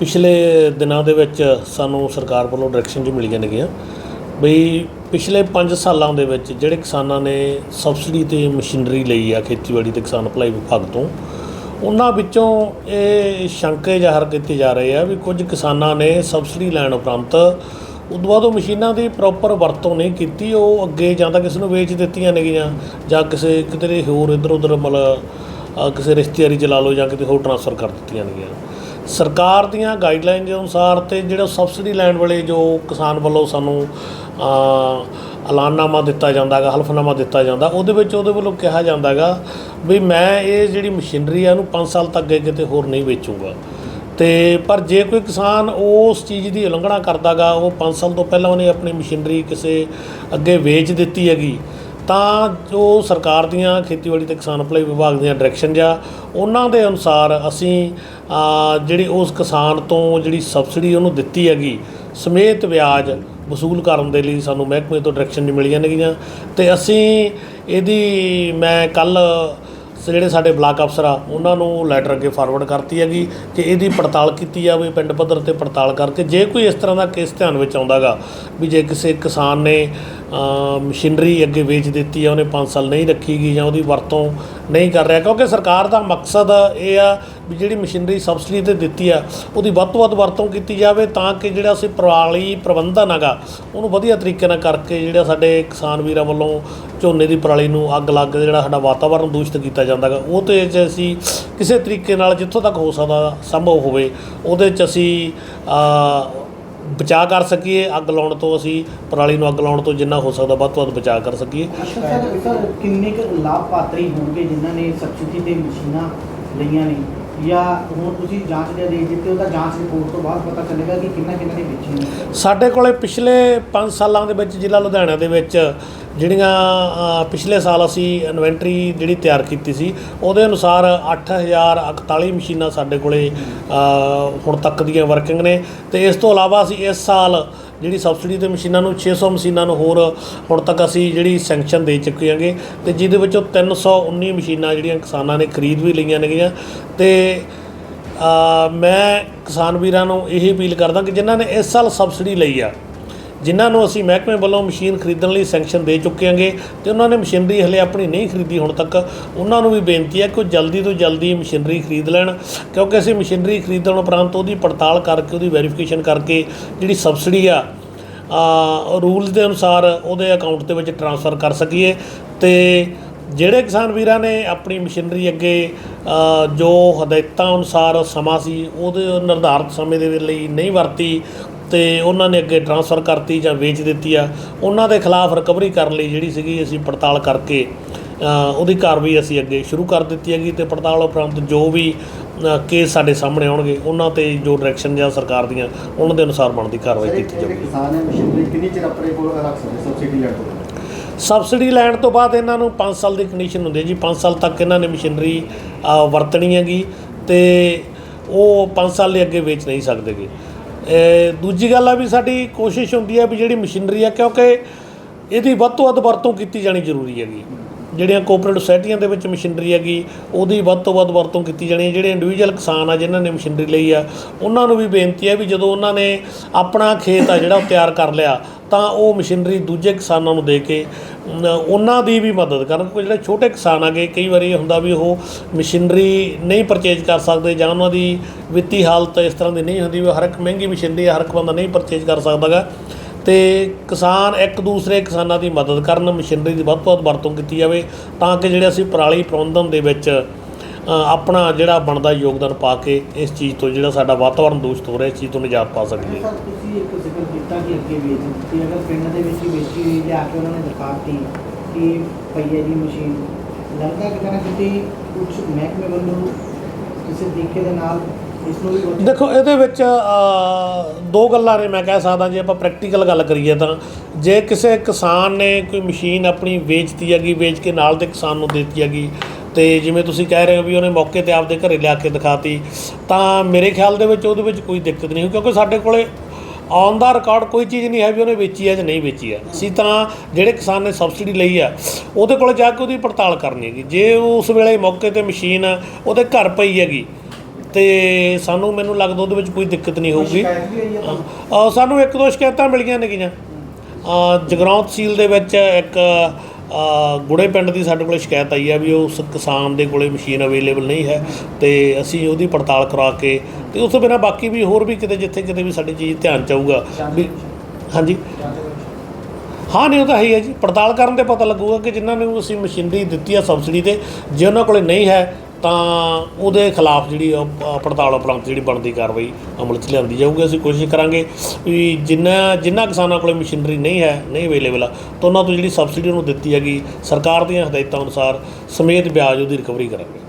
ਪਿਛਲੇ ਦਿਨਾਂ ਦੇ ਵਿੱਚ ਸਾਨੂੰ ਸਰਕਾਰ ਵੱਲੋਂ ਡਾਇਰੈਕਸ਼ਨ ਜੀ ਮਿਲੀਆਂ ਨੇਗੀਆਂ। ਬਈ ਪਿਛਲੇ 5 ਸਾਲਾਂ ਦੇ ਵਿੱਚ ਜਿਹੜੇ ਕਿਸਾਨਾਂ ਨੇ ਸਬਸਿਡੀ ਤੇ ਮਸ਼ੀਨਰੀ ਲਈ ਆ, ਖੇਤੀਬਾੜੀ ਤੇ ਕਿਸਾਨ ਭਲਾਈ ਵਿਭਾਗ ਤੋਂ, ਉਹਨਾਂ ਵਿੱਚੋਂ ਇਹ ਸ਼ੰਕੇ ਜ਼ਾਹਰ ਕੀਤੇ ਜਾ ਰਹੇ ਆ ਵੀ ਕੁਝ ਕਿਸਾਨਾਂ ਨੇ ਸਬਸਿਡੀ ਲੈਣ ਉਪਰੰਤ ਉਦੋਂ ਬਾਅਦ ਉਹ ਮਸ਼ੀਨਾਂ ਦੀ ਪ੍ਰੋਪਰ ਵਰਤੋਂ ਨਹੀਂ ਕੀਤੀ, ਉਹ ਅੱਗੇ ਜਾਂ ਤਾਂ ਕਿਸੇ ਨੂੰ ਵੇਚ ਦਿੱਤੀਆਂ ਨੇਗੀਆਂ ਜਾਂ ਕਿਸੇ ਕਿਤੇ ਹੋਰ ਇੱਧਰ ਉੱਧਰ ਮਤਲਬ ਕਿਸੇ ਰਿਸ਼ਤੇਦਾਰੀ ਚ ਲਾ ਲਓ ਜਾਂ ਕਿਤੇ ਹੋਰ ਟ੍ਰਾਂਸਫਰ ਕਰ ਦਿੱਤੀਆਂ ਨੇਗੀਆਂ। ਸਰਕਾਰ ਦੀਆਂ ਗਾਈਡਲਾਈਨ ਦੇ ਅਨੁਸਾਰ ਤੇ ਜਿਹੜਾ ਸਬਸਿਡੀ ਲੈਣ ਵੇਲੇ ਜੋ ਕਿਸਾਨ ਵੱਲੋਂ ਸਾਨੂੰ ਐਲਾਨਨਾਮਾ ਦਿੱਤਾ ਜਾਂਦਾ ਜਾਂਦਾਗਾ, ਹਲਫਨਾਮਾ ਦਿੱਤਾ ਜਾਂਦਾ, ਉਹਦੇ ਵਿੱਚ ਉਹਦੇ ਵੱਲੋਂ ਕਿਹਾ ਜਾਂਦਾ ਜਾਂਦਾਗਾ ਵੀ ਮੈਂ ਇਹ ਜਿਹੜੀ ਮਸ਼ੀਨਰੀ ਆ ਇਹਨੂੰ 5 ਸਾਲ ਤੱਕ ਅੱਗੇ ਕਿਤੇ ਹੋਰ ਨਹੀਂ ਵੇਚੂੰਗਾ। ਤੇ ਪਰ ਜੇ ਕੋਈ ਕਿਸਾਨ ਉਸ ਚੀਜ਼ ਦੀ ਉਲੰਘਣਾ ਕਰਦਾਗਾ, ਉਹ 5 ਸਾਲ ਤੋਂ ਪਹਿਲਾਂ ਉਹਨੇ ਆਪਣੀ ਮਸ਼ੀਨਰੀ ਕਿਸੇ ਅੱਗੇ ਵੇਚ ਦਿੱਤੀ ਹੈਗੀ ਤਾਂ ਜੋ ਸਰਕਾਰ ਦੀਆਂ ਖੇਤੀਬਾੜੀ ਤੇ ਕਿਸਾਨ ਭਲਾਈ ਵਿਭਾਗ ਦੀਆਂ ਡਾਇਰੈਕਸ਼ਨ ਜਾਂ ਉਹਨਾਂ ਦੇ ਅਨੁਸਾਰ ਅਸੀਂ ਜਿਹੜੀ ਉਸ ਕਿਸਾਨ ਤੋਂ ਜਿਹੜੀ ਸਬਸਿਡੀ ਉਹਨੂੰ ਦਿੱਤੀ ਹੈਗੀ, ਸਮੇਤ ਵਿਆਜ ਵਸੂਲ ਕਰਨ ਦੇ ਲਈ ਸਾਨੂੰ ਮਹਿਕਮੇ ਤੋਂ ਡਾਇਰੈਕਸ਼ਨ ਨਹੀਂ ਮਿਲੀਆਂ ਨੇਗੀਆਂ। ਤੇ ਅਸੀਂ ਇਹਦੀ, ਮੈਂ ਕੱਲ ਜਿਹੜੇ ਸਾਡੇ ਬਲਾਕ ਅਫਸਰ ਆ, ਉਹਨਾਂ ਨੂੰ ਲੈਟਰ ਅੱਗੇ ਫਾਰਵਰਡ ਕਰਤੀ ਹੈਗੀ ਕਿ ਇਹਦੀ ਪੜਤਾਲ ਕੀਤੀ ਜਾਵੇ, ਪਿੰਡ ਪੱਧਰ ਤੇ ਪੜਤਾਲ ਕਰਕੇ। ਜੇ ਕੋਈ ਇਸ ਤਰ੍ਹਾਂ ਦਾ ਕੇਸ ਧਿਆਨ ਵਿੱਚ ਆਉਂਦਾਗਾ, ਵੀ ਜੇ ਕਿਸੇ ਕਿਸਾਨ ਨੇ ਮਸ਼ੀਨਰੀ ਅੱਗੇ ਵੇਚ ਦਿੱਤੀ ਆ, ਉਹਨੇ 5 ਸਾਲ ਨਹੀਂ ਰੱਖੀ ਗਈ ਜਾਂ ਉਹਦੀ ਵਰਤੋਂ ਨਹੀਂ ਕਰ ਰਿਹਾ। ਕਿਉਂਕਿ ਸਰਕਾਰ ਦਾ ਮਕਸਦ ਇਹ ਆ ਵੀ ਜਿਹੜੀ ਮਸ਼ੀਨਰੀ ਸਬਸਿਡੀ ਤੇ ਦਿੱਤੀ ਆ, ਉਹਦੀ ਵੱਧ ਤੋਂ ਵੱਧ ਵਰਤੋਂ ਕੀਤੀ ਜਾਵੇ ਤਾਂ ਕਿ ਜਿਹੜਾ ਅਸੀਂ ਪਰਾਲੀ ਪ੍ਰਬੰਧਨ ਹੈਗਾ, ਉਹਨੂੰ ਵਧੀਆ ਤਰੀਕੇ ਨਾਲ ਕਰਕੇ ਜਿਹੜਾ ਸਾਡੇ ਕਿਸਾਨ ਵੀਰਾਂ ਵੱਲੋਂ ਝੋਨੇ ਦੀ ਪਰਾਲੀ ਨੂੰ ਅੱਗ ਲੱਗ ਕੇ ਜਿਹੜਾ ਸਾਡਾ ਵਾਤਾਵਰਣ ਦੂਸ਼ਿਤ ਕੀਤਾ ਜਾਂਦਾ ਜਾਂਦਾਗਾ ਉਹ ਤੇ ਚ ਅਸੀਂ ਕਿਸੇ ਤਰੀਕੇ ਨਾਲ ਜਿੱਥੋਂ ਤੱਕ ਹੋ ਸਕਦਾ ਸੰਭਵ ਹੋਵੇ, ਉਹਦੇ ਚ ਅਸੀਂ ਬਚਾਅ ਕਰ ਸਕੀਏ, ਅੱਗ ਲਾਉਣ ਤੋਂ ਅਸੀਂ ਪਰਾਲੀ ਨੂੰ ਅੱਗ ਲਾਉਣ ਤੋਂ ਜਿੰਨਾ ਹੋ ਸਕਦਾ ਵੱਧ ਤੋਂ ਵੱਧ ਬਚਾਅ ਕਰ ਸਕੀਏ। ਸਰ, ਕਿੰਨੇ ਕੁ ਲਾਭਪਾਤਰੀ ਹੋਣਗੇ ਜਿਨ੍ਹਾਂ ਨੇ ਸਬਸਿਡੀ ਤੇ ਮਸ਼ੀਨਾਂ ਲਈਆਂ ਨੇ? ਜਾਂ ਹੁਣ ਤੁਸੀਂ ਜਾਂਚ ਦੇ ਆਦੇਸ਼ ਦਿੱਤੇ ਉਹਦਾ ਜਾਂਚ ਰਿਪੋਰਟ ਤੋਂ ਬਾਅਦ ਪਤਾ ਚੱਲੇਗਾ ਕਿ ਕਿੰਨਾ ਕਿੰਨਾ ਨੇ ਵੇਚੀਆਂ ਨੇ ਸਾਡੇ ਕੋਲੇ ਪਿਛਲੇ 5 ਸਾਲਾਂ ਦੇ ਵਿੱਚ ਜ਼ਿਲ੍ਹਾ ਲੁਧਿਆਣਾ ਦੇ ਵਿੱਚ ਜਿਹੜੀਆਂ ਪਿਛਲੇ ਸਾਲ ਅਸੀਂ ਇਨਵੈਂਟਰੀ ਜਿਹੜੀ ਤਿਆਰ ਕੀਤੀ ਸੀ, ਉਹਦੇ ਅਨੁਸਾਰ 8041 ਮਸ਼ੀਨਾਂ ਸਾਡੇ ਕੋਲੇ ਹੁਣ ਤੱਕ ਦੀਆਂ ਵਰਕਿੰਗ ਨੇ। ਤੇ ਇਸ ਤੋਂ ਇਲਾਵਾ ਅਸੀਂ ਇਸ ਸਾਲ ਜਿਹੜੀ ਸਬਸਿਡੀ ਤੇ ਮਸ਼ੀਨਾਂ ਨੂੰ 600 ਮਸ਼ੀਨਾਂ ਨੂੰ ਹੋਰ ਹੁਣ ਤੱਕ ਅਸੀਂ ਜਿਹੜੀ ਸੈਂਕਸ਼ਨ ਦੇ ਚੁੱਕੇ ਹਾਂਗੇ। ਤੇ ਜਿਹਦੇ ਵਿੱਚੋਂ 319 ਮਸ਼ੀਨਾਂ ਜਿਹੜੀਆਂ ਕਿਸਾਨਾਂ ਨੇ ਖਰੀਦ ਵੀ ਲਈਆਂ ਨੇਗੀਆਂ। ਤੇ ਮੈਂ ਕਿਸਾਨ ਵੀਰਾਂ ਨੂੰ ਇਹ ਅਪੀਲ ਕਰਦਾ ਕਿ ਜਿਨ੍ਹਾਂ ਨੇ ਇਸ ਸਾਲ ਸਬਸਿਡੀ ਲਈ ਆ ਜਿਨ੍ਹਾਂ ਨੂੰ ਅਸੀਂ ਮਹਿਕਮੇ ਵੱਲੋਂ ਮਸ਼ੀਨ ਖਰੀਦਣ ਲਈ ਸੈਂਕਸ਼ਨ ਦੇ ਚੁੱਕੇ ਹਾਂਗੇ ਤੇ ਉਹਨਾਂ ਨੇ ਮਸ਼ੀਨਰੀ ਹਲੇ ਆਪਣੀ ਨਹੀਂ ਖਰੀਦੀ ਹੁਣ ਤੱਕ। ਉਹਨਾਂ ਨੂੰ ਵੀ ਬੇਨਤੀ ਹੈ ਕਿ ਉਹ ਜਲਦੀ ਤੋਂ ਜਲਦੀ ਮਸ਼ੀਨਰੀ ਖਰੀਦ ਲੈਣ, ਕਿਉਂਕਿ ਅਸੀਂ ਮਸ਼ੀਨਰੀ ਖਰੀਦਣ ਉਪਰੰਤ ਉਹਦੀ ਪੜਤਾਲ ਕਰਕੇ, ਉਹਦੀ ਵੈਰੀਫਿਕੇਸ਼ਨ ਕਰਕੇ ਜਿਹੜੀ ਸਬਸਿਡੀ ਆ ਰੂਲਸ ਦੇ ਅਨੁਸਾਰ ਉਹਦੇ ਅਕਾਊਂਟ ਦੇ ਵਿੱਚ ਟ੍ਰਾਂਸਫਰ ਕਰ ਸਕੀਏ ਤੇ ਜਿਹੜੇ ਕਿਸਾਨ ਵੀਰਾਂ ਨੇ ਆਪਣੀ ਮਸ਼ੀਨਰੀ ਅੱਗੇ ਜੋ ਹਦਾਇਤਾਂ ਅਨੁਸਾਰ ਸਮਾਂ ਸੀ, ਉਹਦੇ ਨਿਰਧਾਰਤ ਸਮੇਂ ਦੇ ਲਈ ਨਹੀਂ ਵਰਤੀ ਤੇ ਉਹਨਾਂ ਨੇ ਅੱਗੇ ਟ੍ਰਾਂਸਫਰ ਕਰਤੀ ਜਾਂ ਵੇਚ ਦਿੱਤੀ ਆ। ਉਹਨਾਂ ਦੇ ਖਿਲਾਫ ਰਿਕਵਰੀ ਕਰਨ ਲਈ ਜਿਹੜੀ ਸੀਗੀ ਅਸੀਂ ਪੜਤਾਲ ਕਰਕੇ ਉਹਦੀ ਕਾਰਵਾਈ ਅਸੀਂ ਅੱਗੇ ਸ਼ੁਰੂ ਕਰ ਦਿੱਤੀ ਹੈਗੀ ਤੇ ਪੜਤਾਲ ਉਪਰੰਤ ਜੋ ਵੀ ਕੇਸ ਸਾਡੇ ਸਾਹਮਣੇ ਆਉਣਗੇ ਉਹਨਾਂ ਤੇ ਜੋ ਡਾਇਰੈਕਸ਼ਨ ਜਾਂ ਸਰਕਾਰ ਦੀਆਂ ਉਹਨਾਂ ਦੇ ਅਨੁਸਾਰ ਬਣਦੀ ਕਾਰਵਾਈ ਕੀਤੀ ਜਾਵੇਗੀ ਕਿਸਾਨ ਹੈ ਮਸ਼ੀਨਰੀ ਕਿੰਨੀ ਚਿਰ ਆਪਣੇ ਕੋਲ ਰੱਖ ਸਕਦੇ ਸਬਸਿਡੀ ਲੈਣ ਤੋਂ ਬਾਅਦ? ਸਬਸਿਡੀ ਲੈਣ ਤੋਂ ਬਾਅਦ ਇਹਨਾਂ ਨੂੰ 5 ਸਾਲ ਦੀ ਕੰਡੀਸ਼ਨ ਹੁੰਦੀ ਹੈ ਜੀ। 5 ਸਾਲ ਤੱਕ ਇਹਨਾਂ ਨੇ ਮਸ਼ੀਨਰੀ ਵਰਤਣੀ ਹੈਗੀ ਤੇ ਉਹ 5 ਸਾਲ ਦੇ ਅੱਗੇ ਵੇਚ ਨਹੀਂ ਸਕਦੇਗੇ ਦੂਜੀ ਗੱਲ ਆ ਵੀ ਸਾਡੀ ਕੋਸ਼ਿਸ਼ ਹੁੰਦੀ ਹੈ ਵੀ ਜਿਹੜੀ ਮਸ਼ੀਨਰੀ ਆ, ਕਿਉਂਕਿ ਇਹਦੀ ਵੱਧ ਤੋਂ ਵੱਧ ਵਰਤੋਂ ਕੀਤੀ ਜਾਣੀ ਜ਼ਰੂਰੀ ਹੈਗੀ। ਜਿਹੜੀਆਂ ਕੋਆਪਰੇਟਿਵ ਸੁਸਾਇਟੀਆਂ ਦੇ ਵਿੱਚ ਮਸ਼ੀਨਰੀ ਹੈਗੀ, ਉਹਦੀ ਵੱਧ ਤੋਂ ਵੱਧ ਵਰਤੋਂ ਕੀਤੀ ਜਾਣੀ ਹੈ ਜਿਹੜੇ ਇੰਡੀਵਿਜੂਅਲ ਕਿਸਾਨ ਆ, ਜਿਨ੍ਹਾਂ ਨੇ ਮਸ਼ੀਨਰੀ ਲਈ ਆ, ਉਹਨਾਂ ਨੂੰ ਵੀ ਬੇਨਤੀ ਹੈ ਵੀ ਜਦੋਂ ਉਹਨਾਂ ਨੇ ਆਪਣਾ ਖੇਤ ਆ ਜਿਹੜਾ ਉਹ ਤਿਆਰ ਕਰ ਲਿਆ, ਤਾਂ ਉਹ ਮਸ਼ੀਨਰੀ ਦੂਜੇ ਕਿਸਾਨਾਂ ਨੂੰ ਦੇ ਕੇ ਉਹਨਾਂ ਦੀ ਵੀ ਮਦਦ ਕਰਨ ਕਿਉਂਕਿ ਜਿਹੜੇ ਛੋਟੇ ਕਿਸਾਨ ਆਗੇ ਕਈ ਵਾਰੀ ਇਹ ਹੁੰਦਾ ਵੀ ਉਹ ਮਸ਼ੀਨਰੀ ਨਹੀਂ ਪਰਚੇਜ ਕਰ ਸਕਦੇ ਜਾਂ ਉਹਨਾਂ ਦੀ ਵਿੱਤੀ ਹਾਲਤ ਇਸ ਤਰ੍ਹਾਂ ਦੀ ਨਹੀਂ ਹੁੰਦੀ ਵੀ ਹਰ ਇੱਕ ਮਹਿੰਗੀ ਮਸ਼ੀਨਰੀ ਹਰ ਇੱਕ ਬੰਦਾ ਨਹੀਂ ਪਰਚੇਜ ਕਰ ਸਕਦਾਗਾ ਤੇ ਕਿਸਾਨ ਇੱਕ ਦੂਸਰੇ ਕਿਸਾਨਾਂ ਦੀ ਮਦਦ ਕਰਨ, ਮਸ਼ੀਨਰੀ ਦੀ ਵੱਧ ਤੋਂ ਵੱਧ ਵਰਤੋਂ ਕੀਤੀ ਜਾਵੇ ਤਾਂ ਕਿ ਜਿਹੜੇ ਅਸੀਂ ਪਰਾਲੀ ਪ੍ਰਬੰਧਨ ਦੇ ਵਿੱਚ ਆਪਣਾ ਜਿਹੜਾ ਬਣਦਾ ਯੋਗਦਾਨ ਪਾ ਕੇ ਇਸ ਚੀਜ਼ ਤੋਂ ਜਿਹੜਾ ਸਾਡਾ ਵਾਤਾਵਰਣ ਦੂਸ਼ਿਤ ਹੋ ਰਿਹਾ ਇਸ ਚੀਜ਼ ਤੋਂ ਨਿਜਾਤ ਪਾ ਸਕੀਏ। ਸਰ ਤੁਸੀਂ ਇੱਕ ਜ਼ਿਕਰ ਕੀਤਾ ਕਿ ਅੱਗੇ ਵੇਚ ਦਿੱਤੀ। ਅਗਰ ਪਿੰਡ ਦੇ ਵਿੱਚ ਹੀ ਵੇਚੀ ਹੋਈ ਲਿਆ ਕੇ ਉਹਨਾਂ ਨੇ ਦਿਖਾਤੀ ਕਿ ਪਈ ਹੈ ਜੀ ਮਸ਼ੀਨ ਲੱਗਦਾ ਕਿ ਨਾ ਕਿਤੇ ਕੁਝ ਮਹਿਕਮੇ ਵੱਲੋਂ ਕਿਸੇ ਤਰੀਕੇ ਦੇ ਨਾਲ ਦੇਖੋ ਇਹਦੇ ਵਿੱਚ ਦੋ ਗੱਲਾਂ ਨੇ ਮੈਂ ਕਹਿ ਸਕਦਾ ਜੇ ਆਪਾਂ ਪ੍ਰੈਕਟੀਕਲ ਗੱਲ ਕਰੀਏ ਤਾਂ ਜੇ ਕਿਸੇ ਕਿਸਾਨ ਨੇ ਕੋਈ ਮਸ਼ੀਨ ਆਪਣੀ ਵੇਚਤੀ ਹੈਗੀ ਵੇਚ ਕੇ ਨਾਲ ਦੇ ਕਿਸਾਨ ਨੂੰ ਦੇਤੀ ਹੈਗੀ ਤੇ ਜਿਵੇਂ ਤੁਸੀਂ ਕਹਿ ਰਹੇ ਹੋ ਵੀ ਉਹਨੇ ਮੌਕੇ ਤੇ ਆਪਦੇ ਘਰੇ ਲਿਆ ਕੇ ਦਿਖਾਤੀ ਤਾਂ ਮੇਰੇ ਖਿਆਲ ਦੇ ਵਿੱਚ ਉਹਦੇ ਵਿੱਚ ਕੋਈ ਦਿੱਕਤ ਨਹੀਂ ਹੋਈ ਕਿਉਂਕਿ ਸਾਡੇ ਕੋਲੇ ਔਨ ਦਾ ਰਿਕਾਰਡ ਕੋਈ ਚੀਜ਼ ਨਹੀਂ ਹੈ ਵੀ ਉਹਨੇ ਵੇਚੀ ਹੈ ਜਾਂ ਨਹੀਂ ਵੇਚੀ ਹੈ। ਅਸੀਂ ਤਾਂ ਜਿਹੜੇ ਕਿਸਾਨ ਨੇ ਸਬਸਿਡੀ ਲਈ ਆ ਉਹਦੇ ਕੋਲ ਜਾ ਕੇ ਉਹਦੀ ਪੜਤਾਲ ਕਰਨੀ ਹੈਗੀ। ਜੇ ਉਸ ਵੇਲੇ ਮੌਕੇ ਤੇ ਮਸ਼ੀਨ ਉਹਦੇ ਘਰ ਪਈ ਹੈਗੀ ਤੇ ਸਾਨੂੰ ਮੈਨੂੰ ਲੱਗਦਾ ਉਹਦੇ ਵਿੱਚ ਕੋਈ ਦਿੱਕਤ ਨਹੀਂ ਹੋਊਗੀ। ਹੈ ਸਾਨੂੰ ਇੱਕ ਦੋ ਸ਼ਿਕਾਇਤਾਂ ਮਿਲੀਆਂ ਨੇਗੀਆਂ। ਜਗਰਾਉਂ ਤਹਿਸੀਲ ਦੇ ਵਿੱਚ ਇੱਕ ਗੁੜੇ ਪਿੰਡ ਦੀ ਸਾਡੇ ਕੋਲ ਸ਼ਿਕਾਇਤ ਆਈ ਹੈ ਵੀ ਉਸ ਕਿਸਾਨ ਦੇ ਕੋਲੇ ਮਸ਼ੀਨ ਅਵੇਲੇਬਲ ਨਹੀਂ ਹੈ ਤੇ ਅਸੀਂ ਉਹਦੀ ਪੜਤਾਲ ਕਰਾ ਕੇ ਤੇ ਉਸ ਤੋਂ ਬਿਨਾਂ ਬਾਕੀ ਵੀ ਹੋਰ ਵੀ ਕਿਤੇ ਜਿੱਥੇ ਕਿਤੇ ਵੀ ਸਾਡੀ ਚੀਜ਼ ਧਿਆਨ ਚ ਆਊਗਾ। ਵੀ ਹਾਂਜੀ। ਹਾਂ ਨਹੀਂ ਉਹ ਤਾਂ ਹੈ ਹੀ ਹੈ ਜੀ। ਪੜਤਾਲ ਕਰਨ ਤੇ ਪਤਾ ਲੱਗੂਗਾ ਕਿ ਜਿਨ੍ਹਾਂ ਨੂੰ ਅਸੀਂ ਮਸ਼ੀਨਰੀ ਦਿੱਤੀ ਆ ਸਬਸਿਡੀ ਤੇ ਜੇ ਉਹਨਾਂ ਕੋਲੇ ਨਹੀਂ ਹੈ ਤਾਂ ਉਹਦੇ ਖਿਲਾਫ ਜਿਹੜੀ ਆ, ਪੜਤਾਲ ਉਪਰੰਤ ਜਿਹੜੀ ਬਣਦੀ ਕਾਰਵਾਈ ਅਮਲ 'ਚ ਲਿਆਂਦੀ ਜਾਊਗੀ। ਅਸੀਂ ਕੋਸ਼ਿਸ਼ ਕਰਾਂਗੇ ਵੀ ਜਿੰਨਾ ਜਿਨ੍ਹਾਂ ਕਿਸਾਨਾਂ ਕੋਲੇ ਮਸ਼ੀਨਰੀ ਨਹੀਂ ਹੈ ਨਹੀਂ ਅਵੇਲੇਬਲ ਆ ਤਾਂ ਉਹਨਾਂ ਤੋਂ ਜਿਹੜੀ ਸਬਸਿਡੀ ਉਹਨੂੰ ਦਿੱਤੀ ਹੈਗੀ ਸਰਕਾਰ ਦੀਆਂ ਹਦਾਇਤਾਂ ਅਨੁਸਾਰ ਸਮੇਤ ਵਿਆਜ ਉਹਦੀ ਰਿਕਵਰੀ ਕਰਾਂਗੇ।